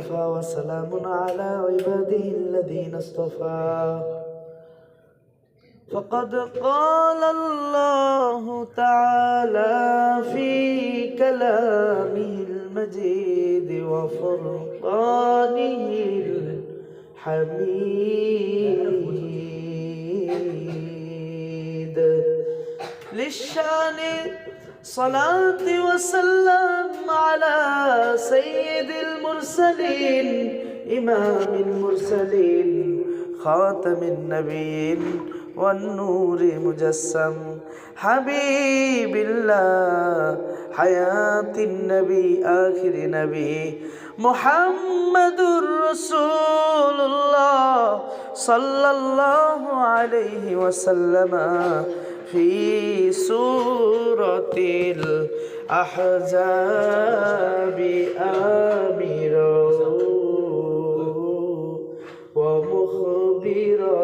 وكفى وسلام على عباده الذين اصطفى. فقد قال الله تعالى في كلامه المجيد وفرقانه الحميد. للشان صلاة وسلام على سيد المرسلين إمام المرسلين خاتم النبيين والنور مجسم حبيب الله حياة النبي آخر نبي محمد رسول الله صلى الله عليه وسلم في سورة الأحزاب آمرا ومخبرا.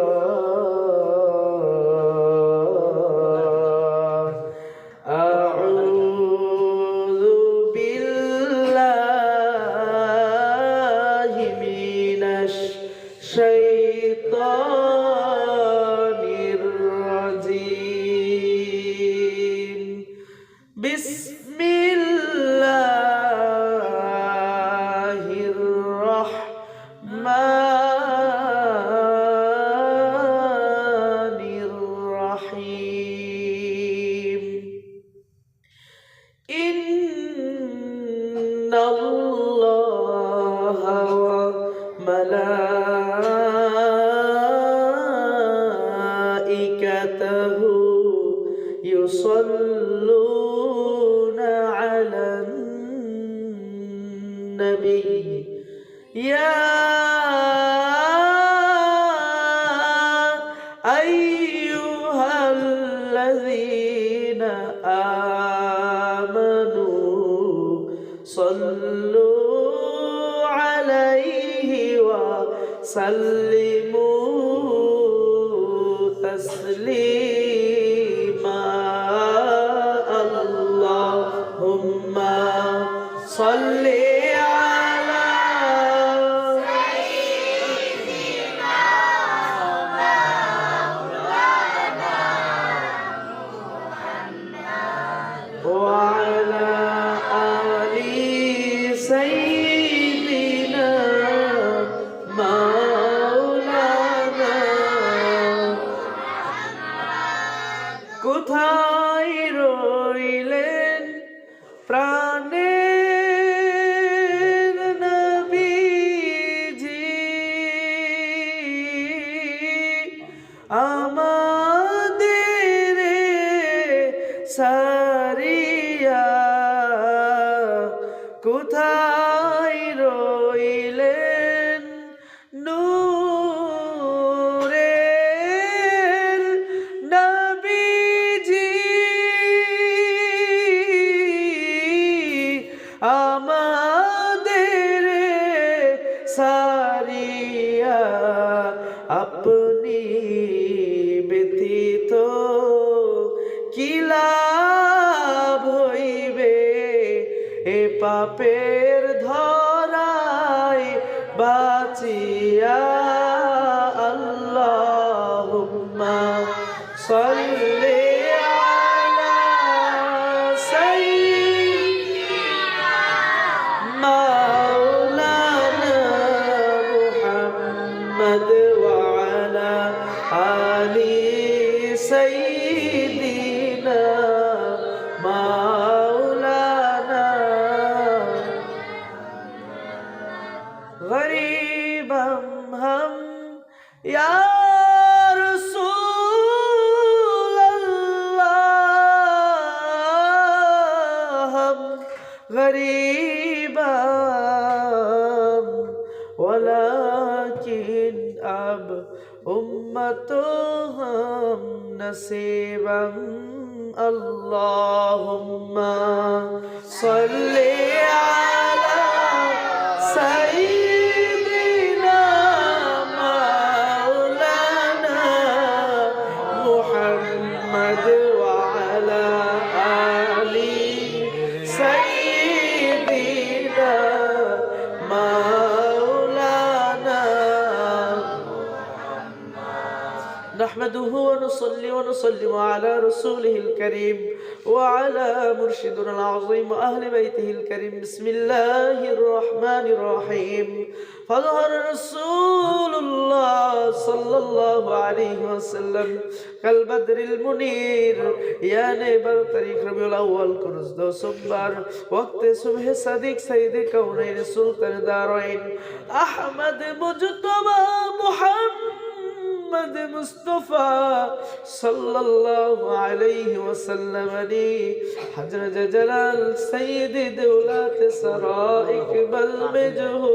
آمنوا صلوا عليه وسلموا. কোথায় রইলেন কি লাভ হইবে? এ পাপের نحمده ونصلي ونسلم على رسوله الكريم وعلى مرشدنا العظيم وأهل بيته الكريم بسم الله الرحمن الرحيم فظهر رسول الله صلى الله عليه وسلم كالبدر المنير يا نيبر طريق ربيع الأول كرز دو سنبر وقت صبح صديق سيد كونين سلطان دارين أحمد مجتبى محمد উম্মদে মুস্তফা সাল্লাল্লাহু আলাইহি ওয়াসাল্লাম আলী হযরত জালাল সাইয়্যিদ দৌলত সরাইক বল মেজহু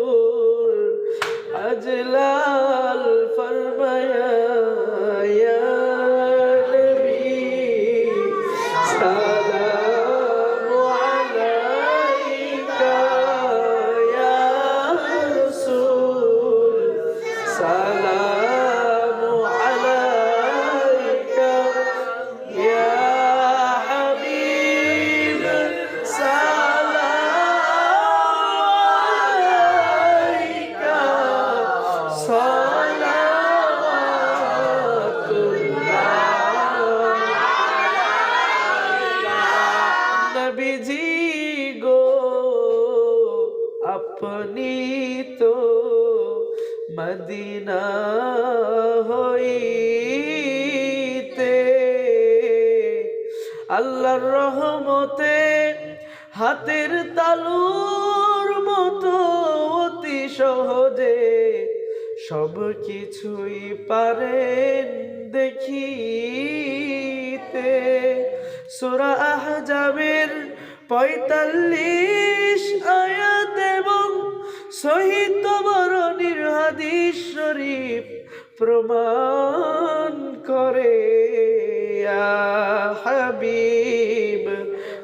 আপনি তো মদিনা হইতে আল্লাহর রহমতে হাতের তালুর মতো অতি সহজে সব কিছুই পারেন দেখিতে। সুরা আহজাবের পঁয়তাল্লিশ এবং সহিত বরণীর হাদিস শরীফ প্রমাণ করে হাবিব,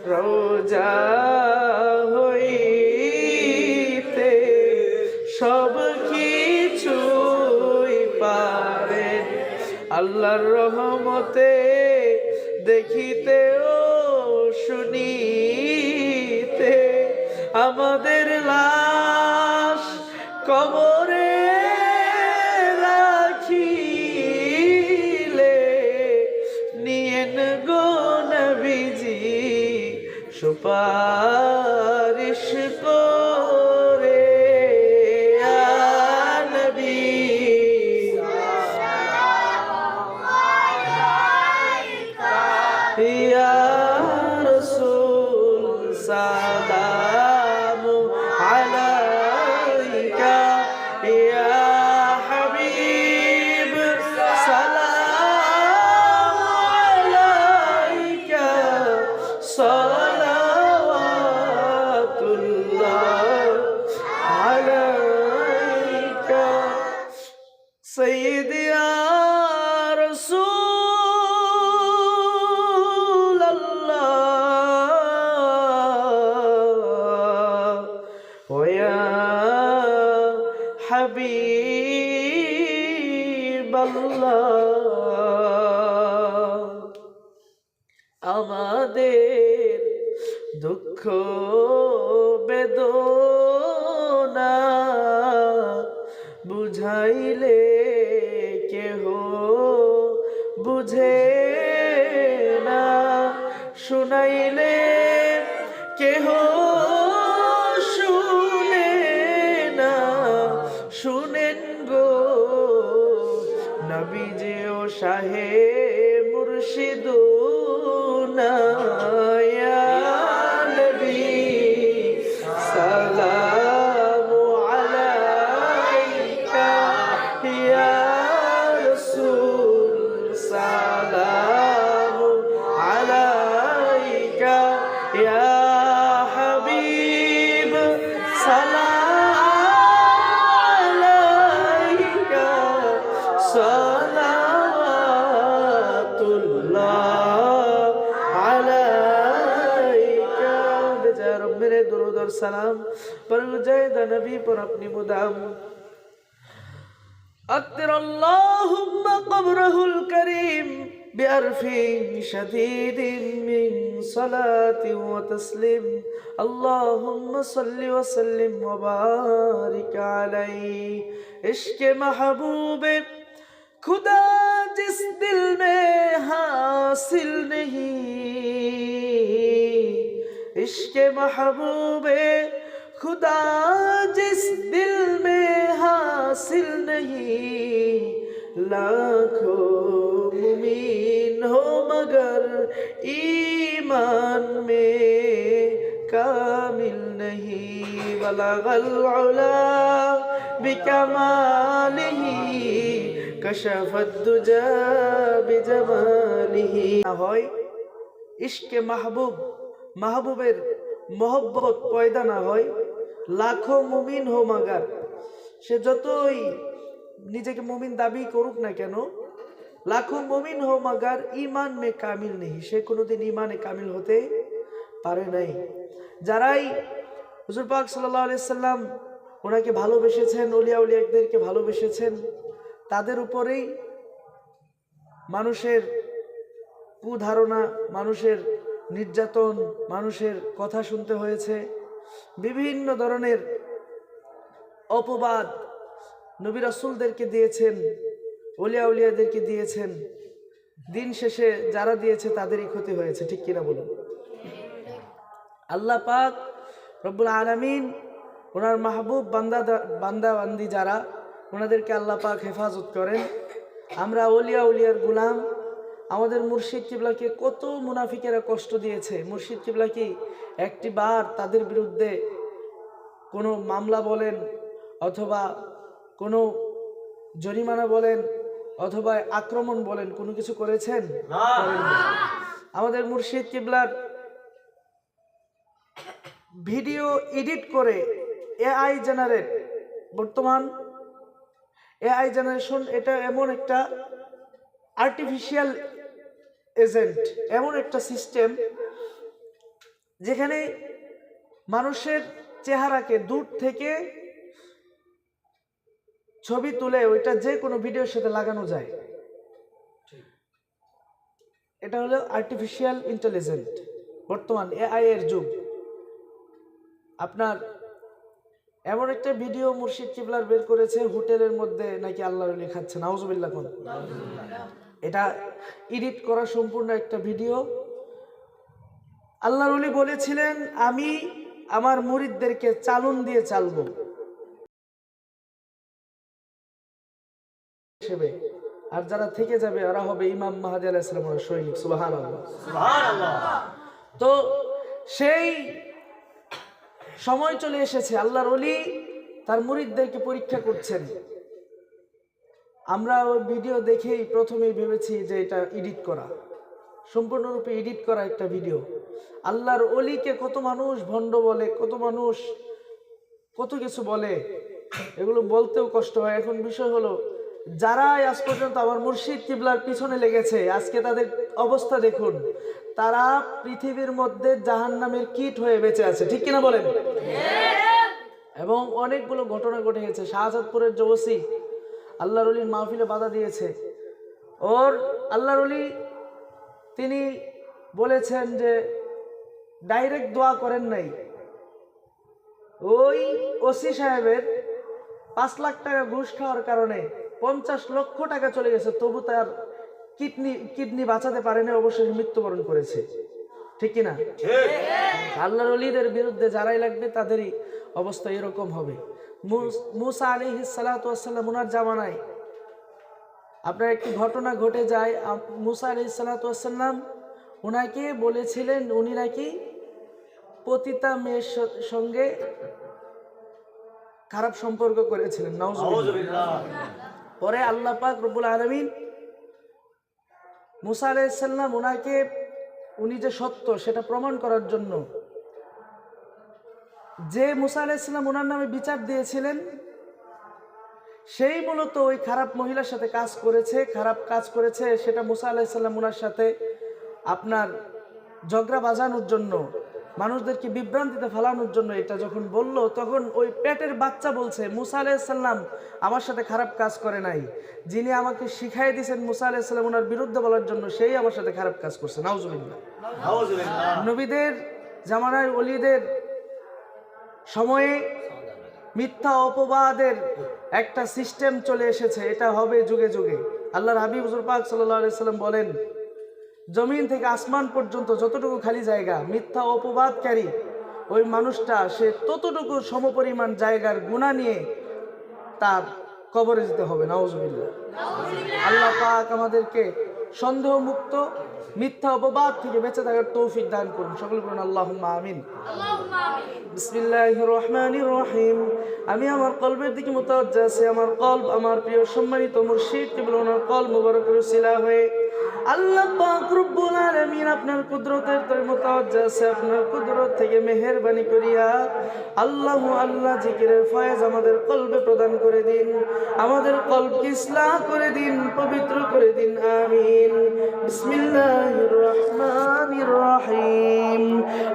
রোজা হইতে সব কিছুই পারেন আল্লাহর রহমতে দেখিতে ও শুনিতে আমাদের লাশ 감사. আমাদের দুঃখ বেদনা বুঝাইলে কেহ বুঝে না শুনাইলে করুন আপনি বুদাম أطر اللهم قبره الكريم بأرف شديد من صلاة وتسليم اللهم صل وسلم وبارك عليه عشق محبوب خدا جس دل میں حاصل نہیں عشق محبوب खुदा जिस दिल में हासिल नहीं लाखों मुमीन हो मगर ईमान में कामिल नहीं बलगल उला बिकमालिही কশাফত দুজা বিজমালিহি হয় ইশকে মাহবুব মাহবুবের মহব্বত পয়দা না হয় লাখো মুমিন হো মাগার। সে যতই নিজেকে মুমিন দাবি করুক না কেন, লাখো মুমিন হো মাগার ইমান মে কামিল নেই সে কোনোদিন ইমানে কামিল হতে পারে নাই। যারাই হুজুর পাক সাল্লাহ আলিয়া সাল্লাম ওনাকে ভালোবেসেছেন উলিয়া উলিয়াকদেরকে ভালোবেসেছেন, তাদের উপরেই মানুষের কুধারণা, মানুষের নির্যাতন, মানুষের কথা শুনতে হয়েছে। বিভিন্ন ধরনের অপবাদ নবী রাসূলদেরকে দিয়েছেন অলিয়া উলিয়াদেরকে দিয়েছেন। দিন শেষে যারা দিয়েছে তাদেরই ক্ষতি হয়েছে, ঠিক কিনা বলুন? আল্লাহ পাক রব্বুল আলামিন ওনার মাহবুব বান্দা বান্দা বান্দি যারা, ওনাদেরকে আল্লাহ পাক হেফাজত করেন। আমরা অলিয়া উলিয়ার গুলাম আমাদের মুর্শিদ কিবলাকে কত মুনাফিকেরা কষ্ট দিয়েছে। মুর্শিদ কিবলা কি একটি বার তাদের বিরুদ্ধে কোনো মামলা বলেন অথবা কোনো জরিমানা বলেন অথবা আক্রমণ বলেন কোনো কিছু করেছেন? আমাদের মুর্শিদ কিবলার ভিডিও এডিট করে এআই জেনারেট বর্তমান এআই জেনারেশন এটা এমন একটা আর্টিফিশিয়াল এজেন্ট এমন একটা সিস্টেম যেখানে মানুষের চেহারাকে দূর থেকে ছবি তুলে ওইটা যে কোনো ভিডিওর সাথে লাগানো যায়। এটা হলো আর্টিফিশিয়াল ইন্টেলিজেন্ট বর্তমান এআই এর যুগ। আপনার এমন একটা ভিডিও মুর্শিদ কিবলার বের করেছে, হোটেলের মধ্যে নাকি আল্লাহ খাচ্ছে নাউজুবিল্লাহ কোন। এটা এডিট করা সম্পূর্ণ একটা ভিডিও আল্লাহ রলি বলেছিলেন আমি আমার মুরিদদেরকে চালন দিয়ে চালবো। হিসেবে। আর যারা থেকে যাবে ওরা হবে ইমাম মাহাদি আলাইসালামের সৈনিক সুবাহান তো সেই সময় চলে এসেছে আল্লাহর অলি তার মুরিদদেরকে পরীক্ষা করছেন। আমরা ওই ভিডিও দেখেই প্রথমেই ভেবেছি যে এটা এডিট করা। সম্পূর্ণরূপে এডিট করা একটা ভিডিও আল্লাহর অলিকে কত মানুষ ভণ্ড বলে কত মানুষ কত কিছু বলে এগুলো বলতেও কষ্ট হয়। এখন বিষয় হলো যারা আজ পর্যন্ত আমার মুর্শিদ কিবলার পিছনে লেগেছে আজকে তাদের অবস্থা দেখুন। তারা পৃথিবীর মধ্যে জাহান্নামের কীট হয়ে বেঁচে আছে ঠিক কিনা বলেন? এবং অনেকগুলো ঘটনা ঘটে গেছে শাহজাদপুরের জবসি আল্লাহ রলির মাহফিলে বাধা দিয়েছে। ওর আল্লাহ রলি তিনি বলেছেন যে ডাইরেক্ট দোয়া করেন নাই। ওই ওসি সাহেবের পাঁচ লাখ টাকা ঘুষ খাওয়ার কারণে পঞ্চাশ লক্ষ টাকা চলে গেছে তবু তার কিডনি কিডনি বাঁচাতে পারেনি অবশ্যই মৃত্যুবরণ করেছে। ঠিক কিনা? আল্লাহর অলিদের বিরুদ্ধে যারাই লাগবে তাদেরই অবস্থা এরকম হবে। মুস- আলী সালাতাম ওনার জামানায়। আপনার একটি ঘটনা ঘটে যায় মুসা আলী সালাতাম ওনাকে বলেছিলেন উনি নাকি পতিতা মেয়ের সঙ্গে খারাপ সম্পর্ক করেছিলেন পরে আল্লাহ পাক রব্বুল আলমিন মুসা আলাইসাল্লাম ওনাকে উনি যে সত্য সেটা প্রমাণ করার জন্য যে মুসা আলাইসাল্লাম ওনার নামে বিচার দিয়েছিলেন সেই মূলত ওই খারাপ মহিলার সাথে কাজ করেছে খারাপ কাজ করেছে সেটা মুসা আলাইসাল্লাম ওনার সাথে আপনার ঝগড়া বাজানোর জন্য মানুষদেরকে বিভ্রান্তিতে ফেলানোর জন্য এটা যখন বলল তখন ওই পেটের বাচ্চা বলছে মুসা আলাইসাল্লাম আমার সাথে খারাপ কাজ করে নাই। যিনি আমাকে শিখাই দিয়েছেন মুসা আলাইসাল্লাম ওনার বিরুদ্ধে বলার জন্য সেই আমার সাথে খারাপ কাজ করছে। নাউজুবিল্লাহ। নবীদের জামানায় অলিদের সময়ে মিথ্যা অপবাদের একটা সিস্টেম চলে এসেছে, এটা হবে যুগে যুগে। আল্লাহর হাবিব পাক সাল্লাম বলেন, জমিন থেকে আসমান পর্যন্ত যতটুকু খালি জায়গা, মিথ্যা অপবাদকারী, ওই মানুষটা, সে ততটুকু সমপরিমাণ জায়গার গুণা নিয়ে তার কবরে যেতে হবে। নাউজুবিল্লাহ। আল্লাহ পাক আমাদেরকে সন্দেহ মুক্ত মিথ্যা অপবাদ থেকে বেঁচে থাকার তৌফিক দান করুন। সকল করুন আল্লাহ আমিন। বিসমিল্লাহির রহমানির রহিম আমি আমার কলবের দিকে মুতাওয়াজ্জা আছি। আমার কলব আমার প্রিয় সম্মানিত মুর্শিদ কেবল ওনার কলব মুবারকের শিলা হয়ে। আল্লাহ পাক রব্বুল আলামিন আপনার কুদরতের তরে মুতাওয়াজ্জা আছে। আপনার কুদরত থেকে মেহেরবানি করিয়া আল্লাহ আল্লাহ জিকিরের ফয়েজ আমাদের কলবে প্রদান করে দিন। আমাদের কলবকে ইসলাহ করে দিন পবিত্র করে দিন।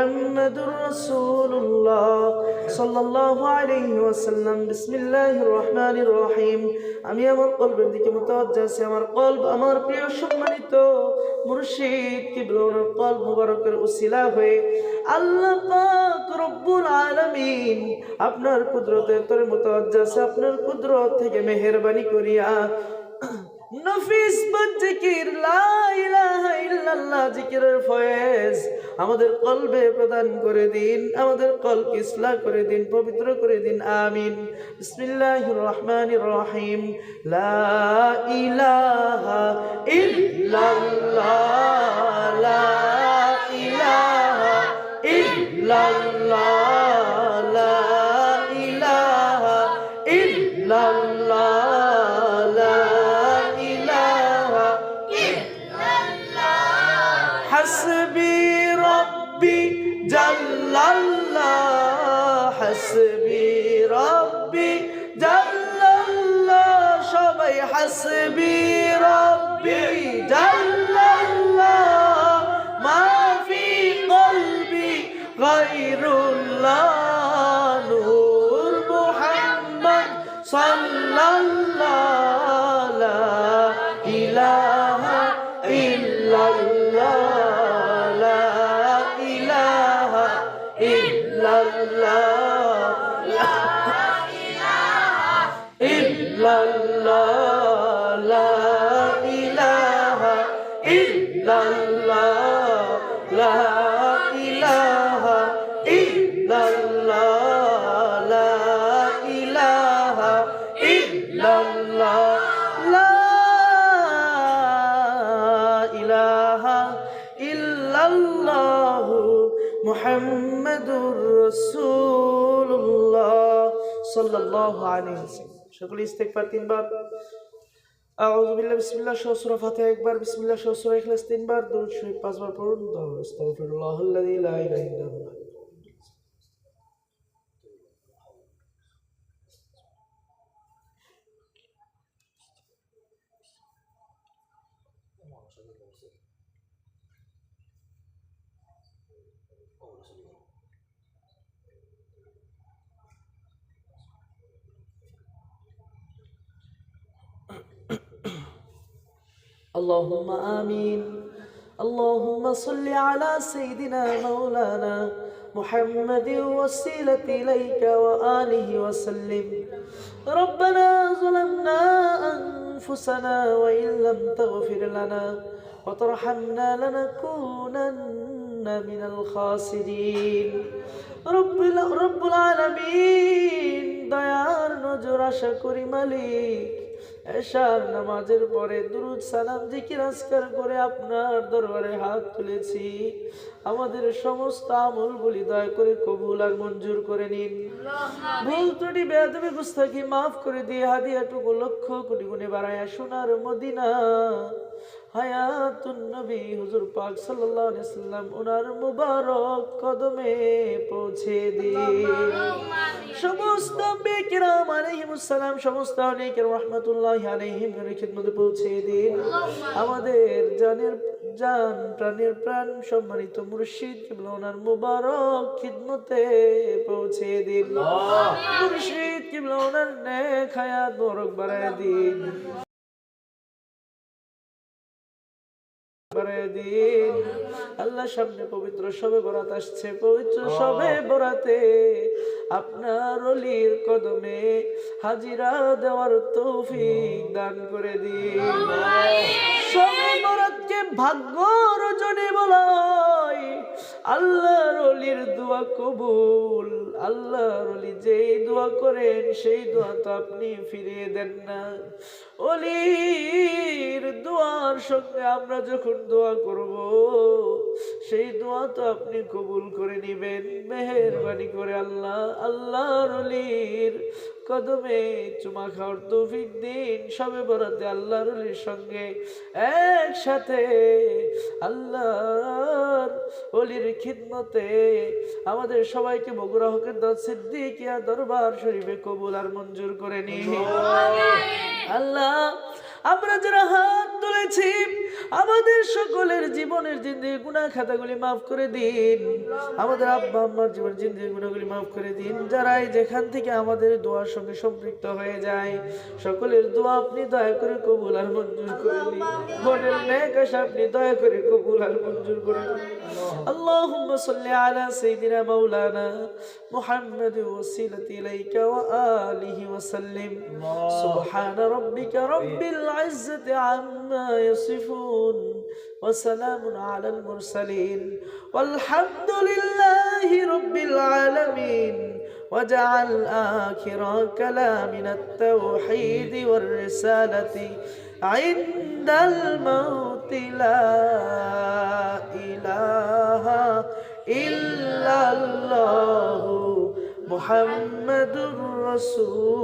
محمد رسول الله صلى الله عليه وسلم بسم الله الرحمن الرحيم আমি আমার কলবের দিকে মুতাওয়াজ্জা আছি আমার কলব আমার প্রিয় সম্মানিত মুর্শিদ কিবলনের কলব মুবারকের উসিলা হয়ে আল্লাহ পাক রব্বুল আলামিন আপনার কুদরতের তরে মুতাওয়াজ্জা আছে আপনার কুদরত থেকে মেহেরবানি করিয়া নফিস জিকির জিকিরের ফয়েজ। আমাদের কলবে প্রদান করে দিন, আমাদের কলব ইসলাম করে দিন, পবিত্র করে দিন, আমিন। বিসমিল্লাহির রহমানির রহিম। লা ইলাহা ইল্লাল্লাহ, লা ইলাহা ইল্লাল্লাহ। la la la. সাল্লাল্লাহু আলাইহি ওয়াসাল্লাম। সকলে ইস্তেগফার তিনবার। আউযু বিল্লাহি বিসমিল্লাহির সহ সূরা ফাতিহা একবার, বিসমিল্লাহ সহ সূরা ইখলাস তিনবার। দরুদ শরীফ পাঁচবার পড়ুন। আস্তাগফিরুল্লাহ আল্লাযী লা ইলাহা ইল্লা اللهم آمين اللهم صل على سيدنا مولانا محمد وسيلة إليك وآله وسلم ربنا ظلمنا أنفسنا وإن لم تغفر لنا وترحمنا لنكونن من الخاسرين رب, رب العالمين ديار نجر شكر مليك এশার নামাজের পরে দুরুদ সালাম জিকির আজকার করে আপনার দরবারে হাত তুলেছি। আমাদের সমস্ত আমলগুলি দয়া করে কবুল আর মঞ্জুর করে নিন। ভুল ত্রুটি বেয়াদবি গুস্তাকি মাফ করে দিয়ে হাদিয়াটুকু লক্ষ কোটি গুণে বাড়ায় সোনার মদিনা হায়াতুন নবী হুজুর পাক সাল্লাল্লাহু আলাইহি সাল্লাম ওনার মুবারক কদমে পৌঁছে দিন। সমস্ত বেকিরাম আলাইহিমুস সালাম সমস্ত আলাইহিম রাহমাতুল্লাহি আলাইহিম এর খিদমতে পৌঁছে দিন। আমাদের জানের জান প্রাণের প্রাণ সম্মানিত মুর্শিদ কিবলা ওনার মুবারক খিদমতে পৌঁছে দিন। মুর্শিদ কিবলা ওনার নেক হায়াত বরক বাড়ায় দিন। আল্লাহ সামনে পবিত্র সবে বরাত আসছে পবিত্র সবে বরাতে আপনার অলির কদমে হাজিরা দেওয়ার তৌফিক দান করে দিন। সবে বরাতকে ভাগ্য রজনী বলাই আল্লাহর অলির দোয়া কবুল আল্লাহর অলি যেই দোয়া করেন সেই দোয়া তো আপনি ফিরিয়ে দেন না। অলির দোয়ার সঙ্গে আমরা যখন দোয়া করব সেই দোয়া তো আপনি কবুল করে নিবেন। মেহরবানি করে আল্লাহ আল্লাহর অলির কদমে চুমা খাওয়ার তৌফিক দিন। সবে বরাতে আল্লাহ রলির সঙ্গে একসাথে আল্লাহর অলির খিদমতে আমাদের সবাইকে বগুড়া হকের দল সিদ্দিকিয়া দরবার শরীফে কবুল আর মঞ্জুর করে নিন। আল্লাহ আমরা যারা হাত তুলেছি। আমাদের সকলের জীবনের জিন্দিগি গুনাহ খাতাগুলি মাফ করে দিন আমাদের আব্বা আম্মার জীবন জিন্দিগি গুণাগুলি মাফ করে দিন যারাই যেখান থেকে আমাদের দোয়ার সঙ্গে সম্পৃক্ত হয়ে যায় সকলের দোয়া আপনি দয়া করে কবুল আর মঞ্জুর করে নিন মনের নেক আশা আপনি দয়া করে কবুল আর মঞ্জুর করে নিন اللهم صل على سيدنا مولانا محمد وسيلة إليك وآله وسلم سبحان ربك رب العزة عما يصفون وسلام على المرسلين والحمد لله رب العالمين وجعل آخر كلامنا التوحيد والرسالة عند الموت لا إله إلا الله محمد رسول